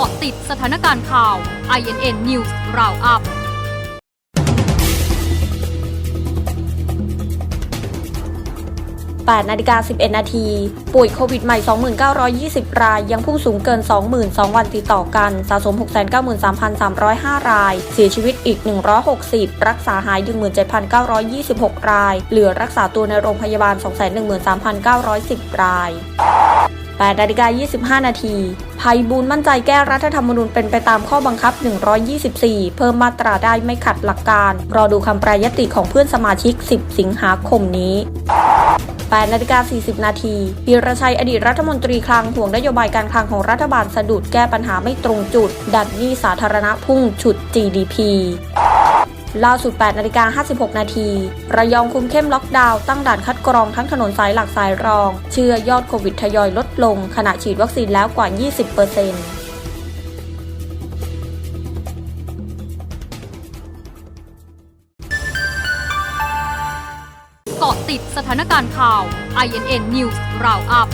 าะติดสถานการณ์ข่าว INN News Roundup 8นาฬิกา11 นาที ป่วยโควิดใหม่ 2920 ราย ยังพุ่งสูงเกิน 22,000 วันติดต่อกัน สะสม 693,305 ราย เสียชีวิตอีก 160 รักษาหาย 17,926 ราย เหลือรักษาตัวในโรงพยาบาล 213,910 ราย 8นาฬิกา25 นาทีภัยบูลมั่นใจแก้รัฐธรรมนูญเป็นไปตามข้อบังคับ 124 เพิ่มมาตราได้ไม่ขัดหลักการ รอดูคำแปรยติของเพื่อนสมาชิก 10 สิงหาคมนี้8นาฬิกา40 นาทีพีรชัยอดีตรัฐมนตรีคลังห่วงนโยบายการคลังของรัฐบาลสะดุดแก้ปัญหาไม่ตรงจุด ดันหนี้สาธารณะพุ่งฉุด GDP ล่าสุด 8 นาฬิกา 56 นาที ระยองคุมเข้มล็อกดาวน์ตั้งด่านคัดกรองทั้งถนนสายหลักสายรอง เชื่อยอดโควิดทยอยลดลง ขณะฉีดวัคซีนแล้วกว่า 20%เกาะติดสถานการณ์ข่าว INN News Roundup